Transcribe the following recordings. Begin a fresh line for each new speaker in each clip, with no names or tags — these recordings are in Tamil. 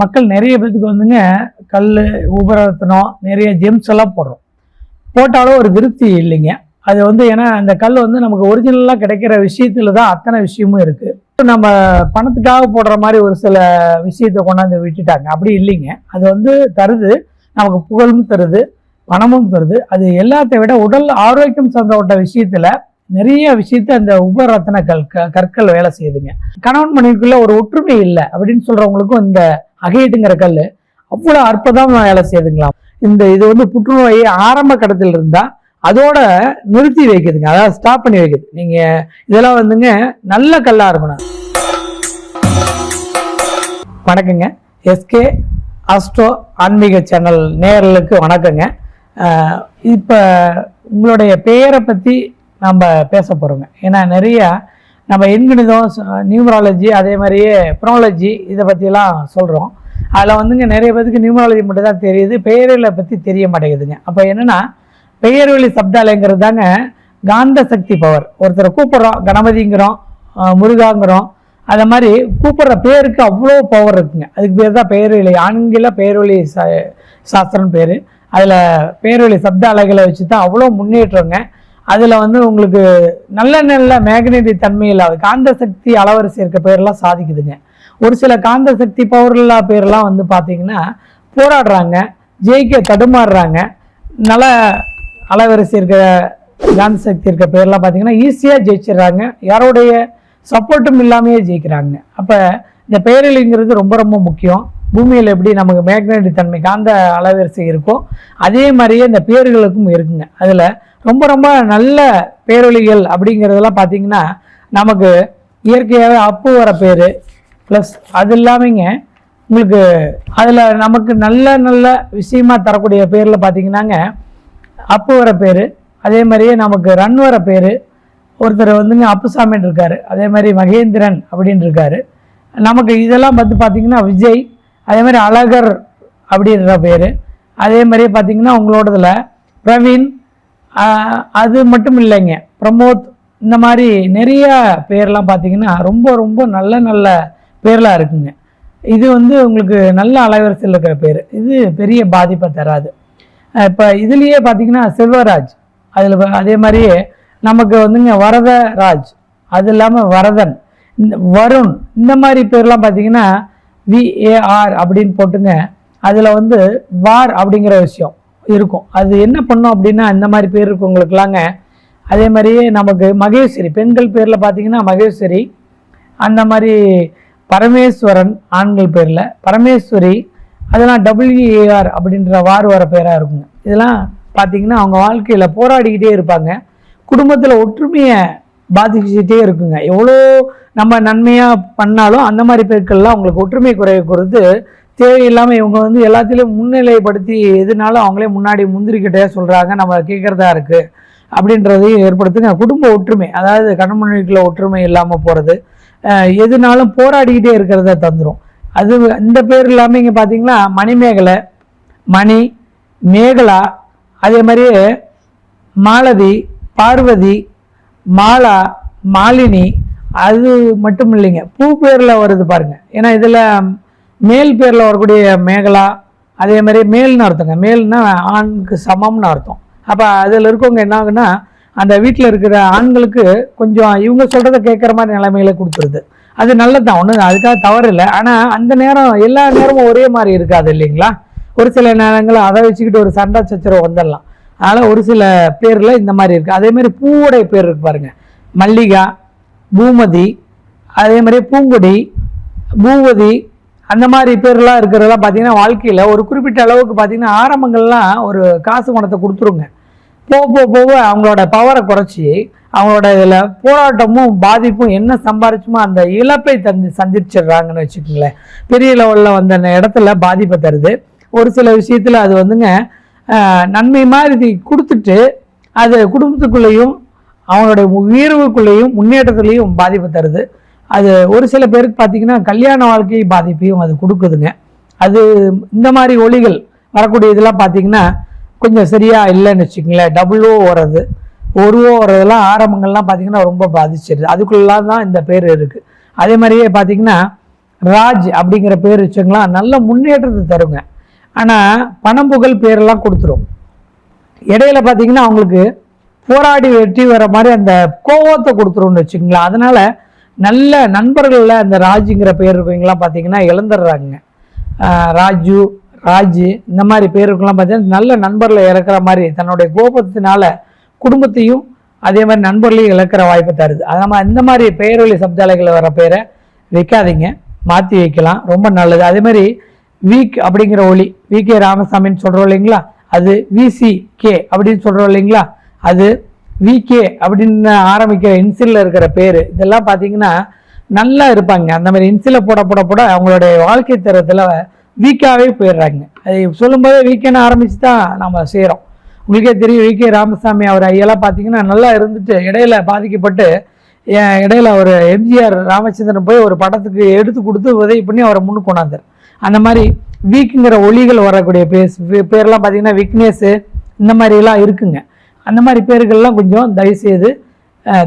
மக்கள் நிறைய பேத்துக்கு வந்துங்க கல் உபரத்தனம் நிறைய ஜெம்ஸ் எல்லாம் போடுறோம். போட்டாலும் ஒரு திருப்தி இல்லைங்க. அது வந்து ஏன்னா அந்த கல் வந்து நமக்கு ஒரிஜினலாக கிடைக்கிற விஷயத்துல தான் அத்தனை விஷயமும் இருக்குது நம்ம பணத்துக்காக போடுற மாதிரி ஒரு சில விஷயத்தை கொண்டாந்து விட்டுட்டாங்க. அப்படி இல்லைங்க. அது வந்து தருது. நமக்கு புகழும் தருது பணமும் தருது. அது எல்லாத்தை விட உடல் ஆரோக்கியம் சந்தப்பட்ட விஷயத்துல நிறைய விஷயத்த அந்த உபரத்ன கல் கற்கள் வேலை செய்யுதுங்க. கணவன் மனைவிக்குள்ள ஒரு ஒற்றுமை இல்லை அப்படின்னு சொல்றவங்களுக்கும் இந்த அகையீட்டுங்கிற கல் அவ்வளோ அற்புதமா வேலை செய்யுதுங்களாம் இந்த இது வந்து புற்றுநோய் ஆரம்ப கட்டத்தில் இருந்தா அதோட நிறுத்தி வைக்குதுங்க. அதாவது ஸ்டாப் பண்ணி வைக்குது. நீங்க இதெல்லாம் வந்துங்க நல்ல கல்லா இருக்கணும். வணக்கங்க. எஸ்கே அஸ்ட்ரோ ஆன்மீக சேனல் நேரலுக்கு வணக்கங்க. இப்போ உங்களுடைய பெயரை பற்றி நம்ம பேச போகிறோங்க ஏன்னா நிறையா நம்ம எண்கணிதம் நியூமராலஜி அதே மாதிரியே ப்ரோலஜி இதை பற்றிலாம் சொல்கிறோம் அதில் வந்துங்க நிறைய பேருக்கு நியூமராலஜி மட்டும் தான் தெரியுது பெயர்களை பற்றி தெரிய மாட்டேங்குதுங்க. அப்போ என்னென்னா பெயர்வழி சப்தாலயங்கிறது தாங்க காந்த சக்தி பவர் ஒருத்தரை கூப்பிட்றோம் கணபதிங்கிறோம் முருகாங்கிறோம் அதை மாதிரி கூப்பிட்ற பேருக்கு அவ்வளோ பவர் இருக்குங்க. அதுக்கு பேர் தான் பெயர்வழி ஆங்கில பெயர்வழி சா சாஸ்திரம்னு பேர். அதில் பேரொழி சப்த அலைகளை வச்சு தான் அவ்வளோ முன்னேற்றங்க. அதில் வந்து உங்களுக்கு நல்ல நல்ல மேக்னெட்டிக் தன்மையில் காந்த சக்தி அளவரசி இருக்க பேர்லாம் சாதிக்குதுங்க. ஒரு சில காந்த சக்தி பவர்லா பேர்லாம் வந்து பார்த்தீங்கன்னா போராடுறாங்க ஜெயிக்க தடுமாறுறாங்க. நல்ல அளவரிசி இருக்கிற காந்த சக்தி இருக்க பேர்லாம் பார்த்தீங்கன்னா ஈஸியாக ஜெயிச்சிடுறாங்க. யாரோடைய சப்போர்ட்டும் இல்லாமையே ஜெயிக்கிறாங்க. அப்போ இந்த பெயரிலிங்கிறது ரொம்ப ரொம்ப முக்கியம். பூமியில் எப்படி நமக்கு மேக்னெட்டிக் தன்மை காந்த அலவரிசை இருக்கோ அதே மாதிரியே இந்த பேர்களுக்கும் இருக்குங்க. அதில் ரொம்ப ரொம்ப நல்ல பேரொழிகள் அப்படிங்கிறதெல்லாம் பார்த்தீங்கன்னா நமக்கு இயற்கையாகவே அப்பு வர பேர். ப்ளஸ் அது இல்லாமங்க உங்களுக்கு அதில் நமக்கு நல்ல நல்ல விஷயமா தரக்கூடிய பேரில் பார்த்தீங்கன்னாங்க அப்பு வர பேர். அதே மாதிரியே நமக்கு ரன் வர பேர். ஒருத்தர் வந்துங்க அப்புசாமின்னு இருக்கார். அதே மாதிரி மகேந்திரன் அப்படின்னு இருக்காரு. நமக்கு இதெல்லாம் வந்து பார்த்திங்கன்னா விஜய் அதே மாதிரி அழகர் அப்படின்ற பேர். அதே மாதிரியே பார்த்திங்கன்னா உங்களோடதில் பிரவீன் அது மட்டும் இல்லைங்க. பிரமோத் இந்த மாதிரி நிறைய பேர்லாம் பார்த்தீங்கன்னா ரொம்ப ரொம்ப நல்ல நல்ல பேர்லாம் இருக்குங்க. இது வந்து உங்களுக்கு நல்ல அலைவரிசையில் இருக்கிற பேர். இது பெரிய பாதிப்பை தராது. இப்போ இதுலேயே பார்த்தீங்கன்னா செல்வராஜ். அதில் அதே மாதிரியே நமக்கு வந்துங்க வரதராஜ். அது இல்லாமல் வரதன். இந்த வருண் இந்த மாதிரி பேர்லாம் பார்த்தீங்கன்னா விஏஆர் அப்படின்னு போட்டுங்க. அதில் வந்து வார் அப்படிங்கிற விஷயம். இருக்கும். அது என்ன பண்ணோம் அப்படின்னா இந்த மாதிரி பேர் இருக்கவங்களுக்குலாங்க அதே மாதிரியே நமக்கு மகேஸ்வரி பெண்கள் பேரில் பார்த்தீங்கன்னா மகேஸ்வரி அந்த மாதிரி பரமேஸ்வரன் ஆண்கள் பேரில் பரமேஸ்வரி அதெல்லாம் டபிள்யூஏஆர் அப்படின்ற வார் வர பேராக இருக்குங்க. இதெல்லாம் பார்த்தீங்கன்னா அவங்க வாழ்க்கையில் போராடிக்கிட்டே இருப்பாங்க. குடும்பத்தில் ஒற்றுமையை பாதிச்சுட்டே இருக்குங்க. எவ்வளோ நம்ம நன்மையாக பண்ணாலும் அந்த மாதிரி பேருக்கள்லாம் அவங்களுக்கு ஒற்றுமை குறைய குறித்து தேவையில்லாமல் இவங்க வந்து எல்லாத்திலையும் முன்னிலைப்படுத்தி எதுனாலும் அவங்களே முன்னாடி முந்திரிக்கிட்டே சொல்கிறாங்க நம்ம கேட்குறதா இருக்குது அப்படின்றதையும் ஏற்படுத்துங்க. குடும்ப ஒற்றுமை அதாவது கணவனுக்குள்ள ஒற்றுமை இல்லாமல் போகிறது எதுனாலும் போராடிக்கிட்டே இருக்கிறத தந்துடும் அது இந்த பேர் இல்லாமல் இங்கே பார்த்தீங்கன்னா மணிமேகலை மணி மேகலா அதே மாதிரியே மாலதி பார்வதி மாலா மாலினி அது மட்டும் இல்லைங்க. பூ பேரில் வருது பாருங்கள் ஏன்னா இதில் மேல் பேரில் வரக்கூடிய மேகலா அதே மாதிரி மேல்னு அர்த்தங்க. மேல்னா ஆணுக்கு சமம்னு அர்த்தம். அப்போ அதில் இருக்கவங்க என்ன ஆகுன்னா அந்த வீட்டில் இருக்கிற ஆண்களுக்கு கொஞ்சம் இவங்க சொல்கிறத கேட்குற மாதிரி நிலைமையில கொடுத்துருது. அது நல்லது தான் ஒன்றும் அதுக்காக தவறு இல்லை. ஆனால் அந்த நேரம் எல்லா நேரமும் ஒரே மாதிரி இருக்காது இல்லைங்களா? ஒரு சில நேரங்களில் அதை வச்சுக்கிட்டு ஒரு சண்டை சச்சரவு வந்துடலாம். அதனால் ஒரு சில பேரில் இந்த மாதிரி இருக்குது அதேமாரி மாதிரி பூவுடைய பேர் இருக்கு பாருங்க. மல்லிகா பூமதி அதே மாதிரி பூங்கொடி பூவதி அந்த மாதிரி பேர்லாம் இருக்கிறதெல்லாம் பார்த்தீங்கன்னா வாழ்க்கையில் ஒரு குறிப்பிட்ட அளவுக்கு பார்த்தீங்கன்னா ஆரம்பங்கள்லாம் ஒரு காசு பணத்தை கொடுத்துருங்க. போக போக போக அவங்களோட பவரை குறைச்சி அவங்களோட இதில் போராட்டமும் பாதிப்பும் என்ன சம்பாரிச்சுமோ அந்த இழப்பை தந்து சந்திச்சிடுறாங்கன்னு வச்சுக்கோங்களேன். பெரிய லெவலில் வந்த அந்த இடத்துல பாதிப்பை தருது. ஒரு சில விஷயத்தில் அது வந்துங்க நன்மை மாதிரி கொடுத்துட்டு அது குடும்பத்துக்குள்ளேயும் அவங்களுடைய உயர்வுக்குள்ளேயும் முன்னேற்றத்துலேயும் பாதிப்பு தருது. அது ஒரு சில பேருக்கு பார்த்தீங்கன்னா கல்யாண வாழ்க்கை பாதிப்பையும் அது கொடுக்குதுங்க. அது இந்த மாதிரி ஒளிகள் வரக்கூடிய இதெல்லாம் பார்த்தீங்கன்னா கொஞ்சம் சரியாக இல்லைன்னு வச்சுக்கோங்களேன். டபுள் ஓ வர்றது ஒரு ஓ வர்றதெல்லாம் ஆரம்பங்கள்லாம் பார்த்தீங்கன்னா ரொம்ப பாதிச்சிருது. அதுக்குள்ளெலாம் தான் இந்த பேர் இருக்குது அதே மாதிரியே பார்த்தீங்கன்னா ராஜ் அப்படிங்கிற பேர் வச்சுங்களா நல்ல முன்னேற்றத்தை தருங்க. ஆனால் பணம் புகழ் பேரெல்லாம் கொடுத்துரும். இடையில பார்த்தீங்கன்னா அவங்களுக்கு போராடி வெற்றி வர மாதிரி அந்த கோவத்தை கொடுத்துரும்னு வச்சுக்கோங்களேன். அதனால் நல்ல நண்பர்களில் அந்த ராஜுங்கிற பேர் இருக்கவங்களாம் பார்த்தீங்கன்னா இழந்துடுறாங்க. ராஜு ராஜு இந்த மாதிரி பேருக்கெல்லாம் பார்த்தீங்கன்னா நல்ல நண்பர்களை இழக்கிற மாதிரி தன்னுடைய கோபத்தினால குடும்பத்தையும் அதே மாதிரி நண்பர்களையும் இழக்கிற வாய்ப்பு தருது. அதனால் இந்த மாதிரி பெயர் சப்தாலைகளில் வர பேரை வைக்காதீங்க. மாற்றி வைக்கலாம். ரொம்ப நல்லது. அதே மாதிரி வீக் அப்படிங்கிற ஒளி வி கே ராமசாமின்னு சொல்கிறோம் இல்லைங்களா? அது விசி கே அப்படின்னு சொல்கிறோம் இல்லைங்களா? அது விகே அப்படின்னு ஆரம்பிக்கிற இன்சிலில் இருக்கிற பேர். இதெல்லாம் பார்த்தீங்கன்னா நல்லா இருப்பாங்க. அந்த மாதிரி இன்சில போட போட போட அவங்களுடைய வாழ்க்கை தரத்தில் வீக்காகவே போயிடுறாங்க. அது சொல்லும்போதே வீக்கென்னு ஆரம்பித்து தான் நம்ம செய்கிறோம் உங்களுக்கே தெரியும் வி கே ராமசாமி அவர் ஐயெல்லாம் பார்த்தீங்கன்னா நல்லா இருந்துட்டு இடையில பாதிக்கப்பட்டு என் இடையில ஒரு எம்ஜிஆர் ராமச்சந்திரன் போய் ஒரு படத்துக்கு எடுத்து கொடுத்து உதவி பண்ணி அவரை முன்னு கொண்டாந்தார். அந்த மாதிரி வீக்குங்கிற ஒளிகள் வரக்கூடிய பேஸ் பேர்லாம் பார்த்தீங்கன்னா விக்னேஷு இந்த மாதிரிலாம் இருக்குங்க. அந்த மாதிரி பேர்கள்லாம் கொஞ்சம் தயவுசெய்து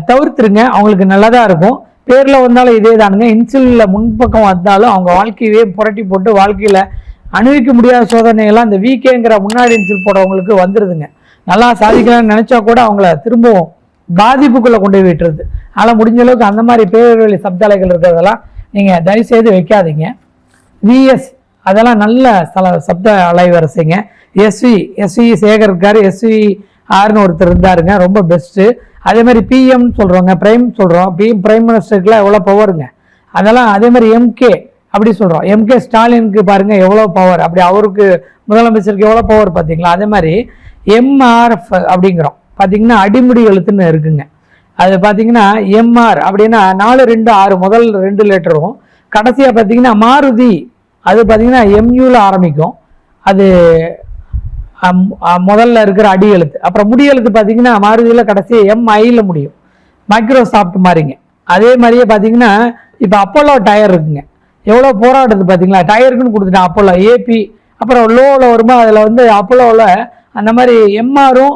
தவிர்த்துருங்க. அவங்களுக்கு நல்லதாக இருக்கும். பேரில் வந்தாலும் இதே தானுங்க. இன்சுலினில் முன்பக்கம் வந்தாலும் அவங்க வாழ்க்கையவே புரட்டி போட்டு வாழ்க்கையில் அணிவிக்க முடியாத சோதனையெல்லாம் இந்த வீக்கேங்கிற முன்னாடி இன்சுல் போடுறவங்களுக்கு வந்துடுதுங்க நல்லா சாதிக்கலாம்னு நினச்சா கூட அவங்கள திரும்பவும் பாதிப்புக்குள்ளே கொண்டு போய் விட்டுருது. அதனால் முடிஞ்ச அளவுக்கு அந்த மாதிரி பேரவழி சப்தாலைகள் இருக்கிறதெல்லாம் நீங்கள் தயவுசெய்து வைக்காதீங்க. விஎஸ் அதெல்லாம் நல்ல சல சப்த அலைவரிசைங்க. எஸ்வி எஸ்வி சேகர் இருக்கார். எஸ்வி ஆர்னு ஒருத்தர் இருந்தாருங்க ரொம்ப பெஸ்ட்டு அதே மாதிரி பிஎம் சொல்கிறோங்க பிரைம் சொல்கிறோம் பிஎம் பிரைம் மினிஸ்டருக்குலாம் எவ்வளோ பவருங்க அதெல்லாம் அதே மாதிரி எம்கே அப்படி சொல்கிறோம் எம்கே ஸ்டாலினுக்கு பாருங்கள் எவ்வளோ பவர் அப்படி அவருக்கு முதலமைச்சருக்கு எவ்வளோ பவர் பார்த்தீங்களா? அதே மாதிரி எம்ஆர்எஃப் அப்படிங்கிறோம். பார்த்தீங்கன்னா அடிமுடி எழுத்துன்னு இருக்குங்க. அது பார்த்தீங்கன்னா எம்ஆர் அப்படின்னா நாலு ரெண்டு ஆறு முதல் ரெண்டு லெட்டரும். கடைசியாக பார்த்தீங்கன்னா மாருதி. அது பார்த்தீங்கன்னா எம்யூவில் ஆரம்பிக்கும். அது முதல்ல இருக்கிற அடி எழுத்து. அப்புறம் முடி எழுத்து பார்த்தீங்கன்னா மாருதியில் கடைசி எம்ஐயில் முடியும். மைக்ரோசாஃப்ட் மாதிரிங்க அதே மாதிரியே பார்த்தீங்கன்னா இப்போ அப்போலோ டயர் இருக்குங்க. எவ்வளோ போராடுறது பார்த்தீங்களா டயருக்குன்னு கொடுத்துட்டேன் அப்போலோ ஏபி அப்புறம் லோவில் வருமா? அதில் வந்து அப்போலோவில் அந்த மாதிரி எம்ஆரும்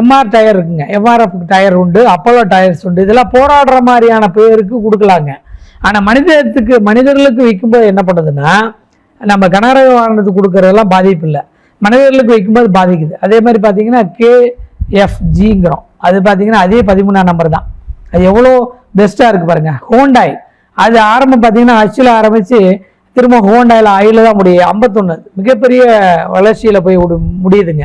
எம்ஆர் டயர் இருக்குங்க. எம்ஆர்எஃப் டயர் உண்டு அப்போலோ டயர்ஸ் உண்டு. இதெல்லாம் போராடுற மாதிரியான பேருக்கு கொடுக்கலாங்க. ஆனால் மனிதத்துக்கு மனிதர்களுக்கு விற்கும்போது என்ன பண்ணுதுன்னா நம்ம கனரக வாகனத்துக்கு கொடுக்கறதெல்லாம் பாதிப்பு இல்லை. மனிதர்களுக்கு வைக்கும்போது பாதிக்குது. அதே மாதிரி பார்த்தீங்கன்னா கேஎஃப்ஜிங்கிறோம் அது பார்த்தீங்கன்னா அதே பதிமூணாம் நம்பர் தான். அது எவ்வளோ பெஸ்ட்டாக இருக்குது பாருங்கள் ஹோண்டாய் அது ஆரம்பம் பார்த்தீங்கன்னா அச்சில் ஆரம்பித்து திரும்ப ஹோண்டாயில் ஆயில் தான் முடியும் ஐம்பத்தொன்று மிகப்பெரிய வளர்ச்சியில் போய் விடு- முடியுதுங்க.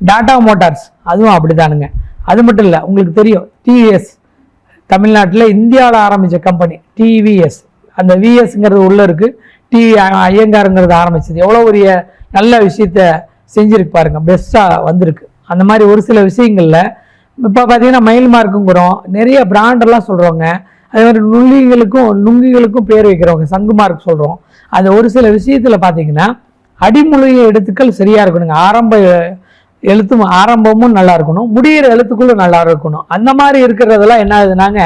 டாடா மோட்டார்ஸ் அதுவும் அப்படிதானுங்க அது மட்டும் இல்லை உங்களுக்கு தெரியும். டிவிஎஸ் தமிழ்நாட்டில் இந்தியாவில் ஆரம்பித்த கம்பெனி டிவிஎஸ் அந்த விஎஸ்ங்கிறது உள்ளே இருக்குது டிவி ஐயங்காருங்கிறது ஆரம்பிச்சது. எவ்வளோ பெரிய நல்ல விஷயத்த செஞ்சுருக்கு பாருங்க பெஸ்ட்டாக வந்திருக்கு. அந்த மாதிரி ஒரு சில விஷயங்களில் இப்போ பார்த்தீங்கன்னா மயில் மார்க்குங்கிறோம் நிறைய பிராண்டெல்லாம் சொல்கிறோங்க அதே மாதிரி நுள்ளிகளுக்கும் நுங்கிகளுக்கும் பேர் வைக்கிறவங்க சங்கு மார்க் சொல்கிறோம் அந்த ஒரு சில விஷயத்தில் பார்த்தீங்கன்னா அடிமொழிய எழுத்துக்கள் சரியாக இருக்கணுங்க. ஆரம்ப எழுத்தும் ஆரம்பமும் நல்லா இருக்கணும். முடிகிற எழுத்துக்களும் நல்லா இருக்கணும். அந்த மாதிரி இருக்கிறதெல்லாம் என்ன ஆகுதுனாங்க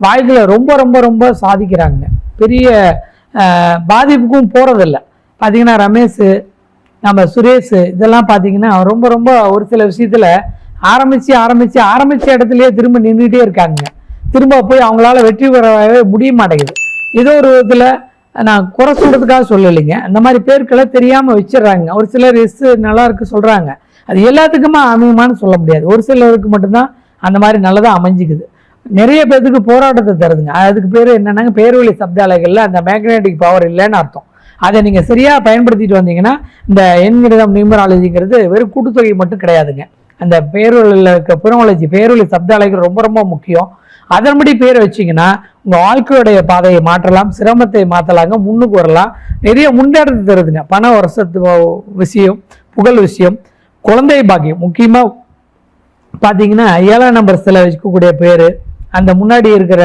வாழ்க்கையில் ரொம்ப ரொம்ப ரொம்ப சாதிக்கிறாங்க. பெரிய பாதிப்புக்கும் போகிறதில்ல பார்த்தீங்கன்னா ரமேஷ் நம்ம சுரேஷ் இதெல்லாம் பார்த்தீங்கன்னா ரொம்ப ரொம்ப ஒரு சில விஷயத்தில் ஆரம்பித்து ஆரம்பித்து ஆரம்பித்த இடத்துலையே திரும்ப நின்றுட்டே இருக்காங்க. திரும்ப போய் அவங்களால வெற்றி பெறவே முடிய மாட்டேங்குது. ஏதோ ஒரு விதத்தில் நான் குறை சொல்கிறதுக்காக சொல்லலைங்க. அந்த மாதிரி பேர்களை தெரியாமல் வச்சிடுறாங்க. ஒரு சிலர் எஸ் நல்லா இருக்கு சொல்கிறாங்க அது எல்லாத்துக்குமே அமையுமான்னு சொல்ல முடியாது. ஒரு சிலருக்கு மட்டும்தான் அந்த மாதிரி நல்லதாக அமைஞ்சிக்குது. நிறைய பேர்த்துக்கு போராட்டத்தை தருதுங்க. அதுக்கு பேர் என்னென்னாங்க? பேர்வழி சப்தாலைகளில் அந்த மேக்னெட்டிக் பவர் இல்லைன்னு அர்த்தம். அதை நீங்கள் சரியாக பயன்படுத்திட்டு வந்தீங்கன்னா இந்த எண்கிடம் நியூமராலஜிங்கிறது வெறும் கூட்டுத்தொகை மட்டும் கிடையாதுங்க. அந்த பேரொழில் இருக்க புறமொழிச்சி பேரொழி சப்த சப்தாலைகள் ரொம்ப ரொம்ப முக்கியம். அதன்படி பேர் வச்சீங்கன்னா உங்கள் வாழ்க்கையுடைய பாதையை மாற்றலாம் சிரமத்தை மாற்றலாங்க முன்னுக்கு வரலாம். நிறைய முன்னேற்றத்தை தருதுங்க. பண வருஷத்து விஷயம் புகழ் விஷயம் குழந்தை பாக்கியம். முக்கியமாக பார்த்தீங்கன்னா ஏழாம் நம்பர் சில வச்சுக்கக்கூடிய பேர். அந்த முன்னாடி இருக்கிற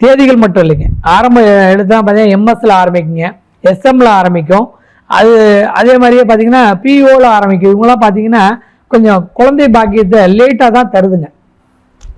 தேதிகள் மட்டும் இல்லைங்க. ஆரம்ப எடுத்து தான் பார்த்தீங்கன்னா எம்எஸ்சில் ஆரம்பிக்குங்க. எஸ்எம்மில் ஆரம்பிக்கும். அது அதே மாதிரியே பார்த்தீங்கன்னா பிஓவில் ஆரம்பிக்கும். இவங்களாம் பார்த்தீங்கன்னா கொஞ்சம் குழந்தை பாக்கியத்தை லேட்டாக தான் தருதுங்க.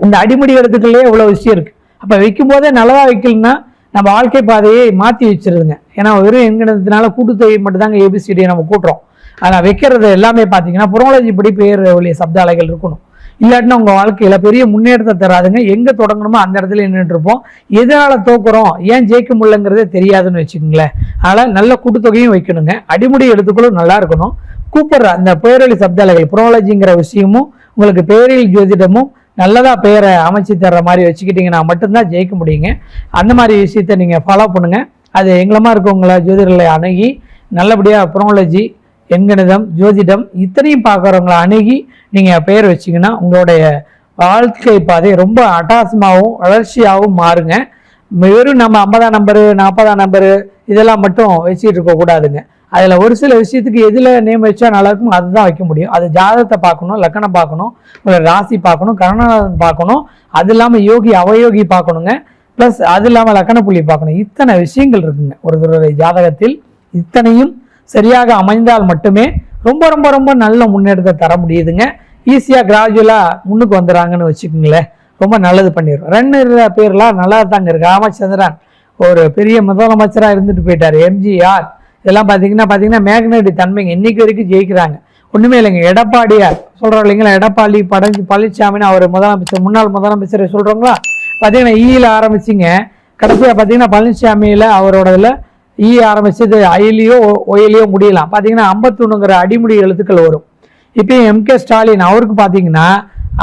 இந்த அடிமடி எழுத்துக்கள்லேயே இவ்வளோ விஷயம் இருக்குது அப்போ வைக்கும் போதே நல்லதாக வைக்கலன்னா நம்ம வாழ்க்கை பாதையை மாற்றி வச்சிருதுங்க. ஏன்னா வெறும் எண்கணத்தினால கூட்டுத்தொகை மட்டும்தாங்க ஏபிசிடியை நம்ம கூட்டுறோம். ஆனால் வைக்கிறது எல்லாமே பார்த்தீங்கன்னா புரோலஜி படி பேர் வழிய சப்த அலைகள் இருக்கணும். இல்லாட்டினா உங்கள் வாழ்க்கையில் பெரிய முன்னேற்றத்தை தராதுங்க. எங்கே தொடங்கணுமோ அந்த இடத்துல நின்றுட்டு இருப்போம் எதனால் தோக்குறோம்? ஏன் ஜெயிக்க முடியலங்கிறதே தெரியாதுன்னு வச்சுக்கோங்களேன். அதனால் நல்ல கூட்டுத்தொகையும் வைக்கணுங்க. அடிமுடி எழுத்துக்களும் நல்லா இருக்கணும். கூப்பிடுற அந்த பேரொழி சப்தாலைகள் புரோலஜிங்கிற விஷயமும் உங்களுக்கு பேரில் ஜோதிடமும் நல்லதாக பெயரை அமைச்சு தர்ற மாதிரி வச்சுக்கிட்டிங்கன்னா மட்டும்தான் ஜெயிக்க முடியுங்க. அந்த மாதிரி விஷயத்தை நீங்கள் ஃபாலோ பண்ணுங்கள் அது எங்களமா இருக்கவங்கள ஜோதிடர்களை அணுகி நல்லபடியாக புரோலஜி எண்கணிதம் ஜோதிடம் இத்தனையும் பார்க்குறவங்கள அணுகி நீங்கள் பெயர் வச்சிங்கன்னா உங்களுடைய வாழ்க்கை பாதை ரொம்ப அட்டாசமாகவும் வளர்ச்சியாகவும் மாறுங்க. வெறும் நம்ம ஐம்பதாம் நம்பரு நாற்பதாம் நம்பரு இதெல்லாம் மட்டும் வச்சுட்டு இருக்கக்கூடாதுங்க அதில் ஒரு சில விஷயத்துக்கு எதில் நேம் வச்சா நல்லா இருக்கும் அதுதான் வைக்க முடியும். அது ஜாதகத்தை பார்க்கணும் லக்கணம் பார்க்கணும் உங்களை ராசி பார்க்கணும் கருணாநாதன் பார்க்கணும். அது இல்லாமல் யோகி அவயோகி பார்க்கணுங்க. ப்ளஸ் அது இல்லாமல் லக்கண புள்ளி பார்க்கணும். இத்தனை விஷயங்கள் இருக்குங்க. ஒருத்தருடைய ஜாதகத்தில் இத்தனையும் சரியாக அமைந்தால் மட்டுமே ரொம்ப ரொம்ப ரொம்ப நல்ல முன்னேற்றத்தை தர முடியுதுங்க. ஈஸியாக கிராஜுவலாக முன்னுக்கு வந்துடுறாங்கன்னு வச்சுக்கோங்களேன். ரொம்ப நல்லது பண்ணிடும் ரெண்டு பேர்லாம் நல்லா தாங்க இருக்கு. ராமச்சந்திரன் ஒரு பெரிய முதலமைச்சராக இருந்துட்டு போயிட்டார். எம்ஜிஆர் இதெல்லாம் பார்த்தீங்கன்னா பார்த்தீங்கன்னா மேக்னடி தன்மைங்க. இன்னைக்கு வரைக்கும் ஜெயிக்கிறாங்க. ஒன்றுமே இல்லைங்க. எடப்பாடியார் சொல்கிறோம் இல்லைங்களா? எடப்பாடி பழனி பழனிசாமின்னு அவர் முதலமைச்சர் முன்னாள் முதலமைச்சர் சொல்கிறோங்களா பார்த்தீங்கன்னா ஈயில் ஆரம்பிச்சிங்க. கடைசியாக பார்த்தீங்கன்னா பழனிசாமியில் அவரோட இதில் ஈ ஆரம்பிச்சது ஐலியோ ஒயிலியோ முடியலாம். பார்த்தீங்கன்னா ஐம்பத்தொன்னுங்கிற அடிமுடி எழுத்துக்கள் வரும். இப்பயும் எம்கே ஸ்டாலின் அவருக்கு பார்த்தீங்கன்னா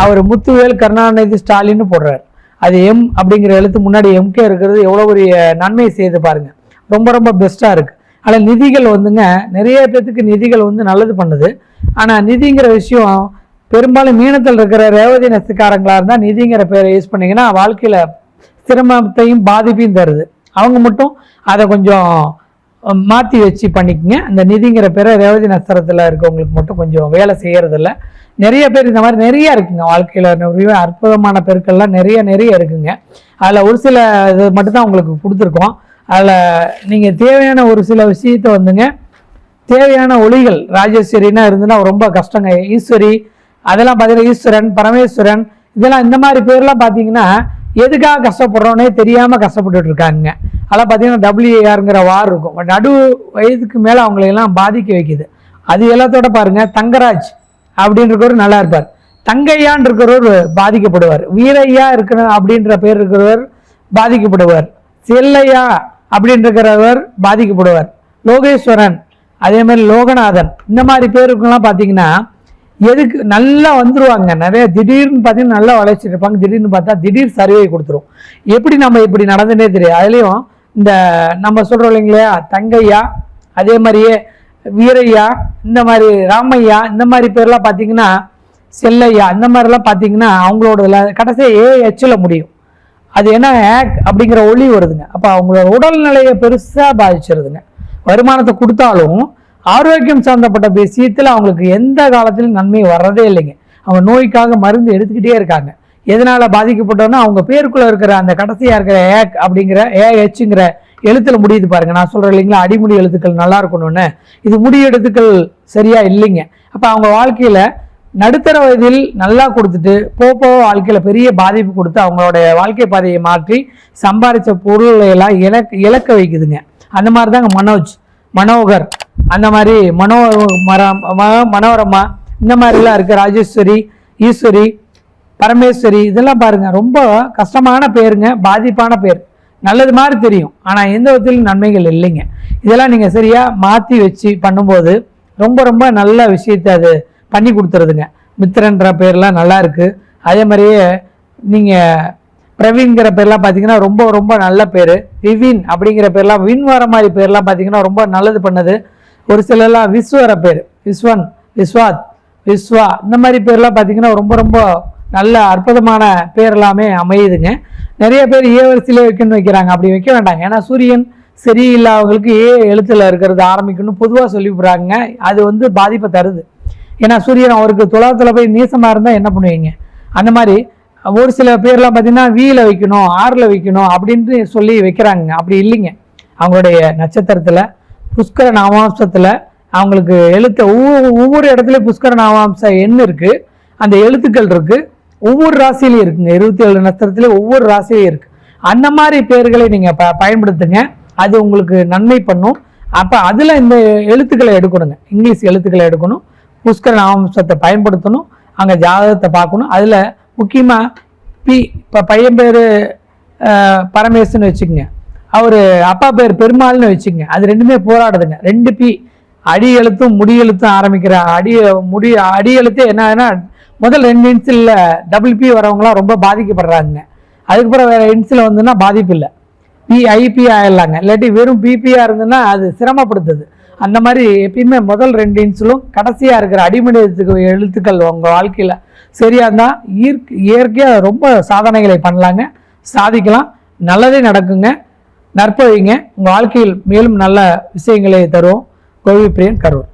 அவர் முத்துவேல் கருணாநிதி ஸ்டாலின்னு போடுறாரு. அது எம் அப்படிங்கிற எழுத்து முன்னாடி எம்கே இருக்கிறது எவ்வளோ பெரிய நன்மையை செய்து பாருங்க. ரொம்ப ரொம்ப பெஸ்ட்டாக இருக்குது ஆனால் நிதிகள் வந்துங்க நிறைய பேர்த்துக்கு நிதிகள் வந்து நல்லது பண்ணுது. ஆனால் நிதிங்கிற விஷயம் பெரும்பாலும் மீனத்தில் இருக்கிற ரேவதி நெசக்காரங்களாக இருந்தால் நிதிங்கிற பேரை யூஸ் பண்ணிங்கன்னா வாழ்க்கையில் சிரமத்தையும் பாதிப்பையும் தருது. அவங்க மட்டும் அதை கொஞ்சம் மாற்றி வச்சு பண்ணிக்கங்க. அந்த நிதிங்கிற பேரை ரேவதி நஸ்தரத்தில் இருக்கவங்களுக்கு மட்டும் கொஞ்சம் வேலை செய்கிறதில்ல நிறைய பேர் இந்த மாதிரி நிறைய இருக்குங்க. வாழ்க்கையில் நிறைய அற்புதமான பெருக்கள்லாம் நிறைய நிறைய இருக்குங்க. அதில் ஒரு சில இது மட்டும்தான் உங்களுக்கு கொடுத்துருக்கோம். அதில் நீங்கள் தேவையான ஒரு சில விஷயத்தை வந்துங்க தேவையான ஒளிகள் ராஜேஸ்வரின்னா இருந்துன்னா ரொம்ப கஷ்டங்க. ஈஸ்வரி அதெல்லாம் பார்த்தீங்கன்னா ஈஸ்வரன் பரமேஸ்வரன் இதெல்லாம் இந்த மாதிரி பேர்லாம் பார்த்தீங்கன்னா எதுக்காக கஷ்டப்படுறோன்னே தெரியாமல் கஷ்டப்பட்டுட்டு இருக்காங்க அதெல்லாம் பார்த்தீங்கன்னா டபிள்யூஏஆருங்கிற வார் இருக்கும். நடு வயதுக்கு மேலே அவங்களையெல்லாம் பாதிக்க வைக்குது. அது எல்லாத்தோட பாருங்கள் தங்கராஜ் அப்படின்றவர் நல்லா இருப்பார். தங்கையான் இருக்கிறவர் பாதிக்கப்படுவார். வீரையா இருக்கிற அப்படின்ற பேர் இருக்கிறவர் பாதிக்கப்படுவார். செல்லையா அப்படின்றவர் பாதிக்கப்படுவார். லோகேஸ்வரன் அதே மாதிரி லோகநாதன் இந்த மாதிரி பேருக்கெல்லாம் பார்த்தீங்கன்னா எதுக்கு நல்லா வந்துருவாங்க. நிறைய திடீர்னு பார்த்தீங்கன்னா நல்லா வளர்ச்சி இருப்பாங்க. திடீர்னு பார்த்தா திடீர் சர்வே கொடுத்துரும். எப்படி நம்ம இப்படி நடந்துனே தெரியும் அதுலேயும் இந்த நம்ம சொல்கிறோம் இல்லைங்களா தங்கையா அதே மாதிரியே வீரையா இந்த மாதிரி ராமையா இந்த மாதிரி பேர்லாம் பார்த்தீங்கன்னா செல்லையா இந்த மாதிரிலாம் பார்த்தீங்கன்னா அவங்களோட கடைசியாக ஏஹெச்சில் முடியும். அது என்ன ஆக் அப்படிங்கிற ஒளி வருதுங்க. அப்போ அவங்களோட உடல்நிலையை பெருசாக பாதிச்சிருதுங்க. வருமானத்தை கொடுத்தாலும் ஆரோக்கியம் சார்ந்தப்பட்ட விஷயத்தில் அவங்களுக்கு எந்த காலத்திலும் நன்மை வர்றதே இல்லைங்க. அவங்க நோய்க்காக மருந்து எடுத்துக்கிட்டே இருக்காங்க. எதனால் பாதிக்கப்பட்டோன்னா அவங்க பேருக்குள்ளே இருக்கிற அந்த கடைசியாக இருக்கிற ஏக் அப்படிங்கிற ஏ ஹெச்ங்கிற எழுத்துல முடியுது பாருங்க. நான் சொல்கிறேன் இல்லைங்களா? அடிமுடி எழுத்துக்கள் நல்லா இருக்கணும்னு. இது முடி எழுத்துக்கள் சரியா இல்லைங்க. அப்போ அவங்க வாழ்க்கையில் நடுத்தர வயதில் நல்லா கொடுத்துட்டு போக போக பெரிய பாதிப்பு கொடுத்து அவங்களுடைய வாழ்க்கை பாதையை மாற்றி சம்பாதிச்ச பொருளை எல்லாம் இழக்க இழக்க வைக்குதுங்க. அந்த மாதிரி தாங்க மனோஜ் மனோகர். அந்த மாதிரி மனோ மரம் மனோரமா இந்த மாதிரிலாம் இருக்குது ராஜேஸ்வரி ஈஸ்வரி பரமேஸ்வரி இதெல்லாம் பாருங்க. ரொம்ப கஷ்டமான பேருங்க பாதிப்பான பேர். நல்லது மாதிரி தெரியும். ஆனால் எந்த விதத்திலும் நன்மைகள் இல்லைங்க. இதெல்லாம் நீங்கள் சரியாக மாற்றி வச்சு பண்ணும்போது ரொம்ப ரொம்ப நல்ல விஷயத்தை அது பண்ணி கொடுத்துருதுங்க. மித்திரன்ற பேர்லாம் நல்லா இருக்குது அதே மாதிரியே நீங்கள் பிரவீன்கிற பேர்லாம் பார்த்தீங்கன்னா ரொம்ப ரொம்ப நல்ல பேர். விவின் அப்படிங்கிற பேர்லாம் வின் வர மாதிரி பேர்லாம் பார்த்தீங்கன்னா ரொம்ப நல்லது பண்ணது. ஒரு சிலர்லாம் விஸ்வர பேர். விஸ்வன் விஸ்வாத் விஸ்வா இந்த மாதிரி பேர்லாம் பார்த்தீங்கன்னா ரொம்ப ரொம்ப நல்ல அற்புதமான பேர் எல்லாமே அமையுதுங்க. நிறைய பேர் ஏ வரிசையிலே வைக்கணும்னு வைக்கிறாங்க. அப்படி வைக்க வேண்டாங்க. ஏன்னா சூரியன் சரியில்லாதவங்களுக்கு ஏ எழுத்துல இருக்கிறது ஆரம்பிக்கணும்னு பொதுவாக சொல்லிவிடுறாங்க. அது வந்து பாதிப்பை தருது. ஏன்னா சூரியன் அவருக்கு துலாத்துல போய் நீசமாக இருந்தால் என்ன பண்ணுவீங்க? அந்த மாதிரி ஒரு சில பேர்லாம் பார்த்தீங்கன்னா வீல வைக்கணும் ஆறில் வைக்கணும் அப்படின்ட்டு சொல்லி வைக்கிறாங்க. அப்படி இல்லைங்க. அவங்களுடைய நட்சத்திரத்தில் புஷ்கர நாமாம்சத்தில் அவங்களுக்கு எழுத்த ஒவ்வொரு ஒவ்வொரு இடத்துலையும் புஷ்கர நாமாம்ச எண் இருக்குது அந்த எழுத்துக்கள் இருக்குது ஒவ்வொரு ராசியிலையும் இருக்குங்க. இருபத்தி ஏழு நட்சத்திரத்துலேயும் ஒவ்வொரு ராசியிலையும் இருக்குது அந்த மாதிரி பேர்களை நீங்கள் ப பயன்படுத்துங்க. அது உங்களுக்கு நன்மை பண்ணும். அப்போ அதில் இந்த எழுத்துக்களை எடுக்கணுங்க. இங்கிலீஷ் எழுத்துக்களை எடுக்கணும். புஷ்கர நாமாம்சத்தை பயன்படுத்தணும். அங்கே ஜாதகத்தை பார்க்கணும். அதில் முக்கியமாக பி இப்போ பையன் பேர் பரமேசன் வச்சுக்கோங்க. அவர் அப்பா பேர் பெருமாள்னு வச்சுங்க அது ரெண்டுமே போராடுதுங்க. ரெண்டு பி அடி எழுத்தும் முடி எழுத்தும் ஆரம்பிக்கிற அடி முடி அடி எழுத்து என்னன்னா முதல் ரெண்டு இன்ச்சில் டபுள் பி வரவங்களாம் ரொம்ப பாதிக்கப்படுறாங்க அதுக்கப்புறம் வேறு இன்ச்சில் வந்துன்னா பாதிப்பு இல்லை. பிஐபி ஆயிடலாங்க. இல்லாட்டி வெறும் பிபியாக இருந்ததுன்னா அது சிரமப்படுத்துது. அந்த மாதிரி எப்பயுமே முதல் ரெண்டு இன்ச்சிலும் கடைசியாக இருக்கிற அடிமடி எழுத்துக்கு எழுத்துக்கள் உங்கள் வாழ்க்கையில் சரியாக இருந்தால் இயற்கை இயற்கையாக ரொம்ப சாதனைகளை பண்ணலாங்க. சாதிக்கலாம். நல்லதே நடக்குங்க. நற்பவிங்க உங்கள் வாழ்க்கையில் மேலும் நல்ல விஷயங்களை தருவோம். கோவி பிரியன் கரூர்.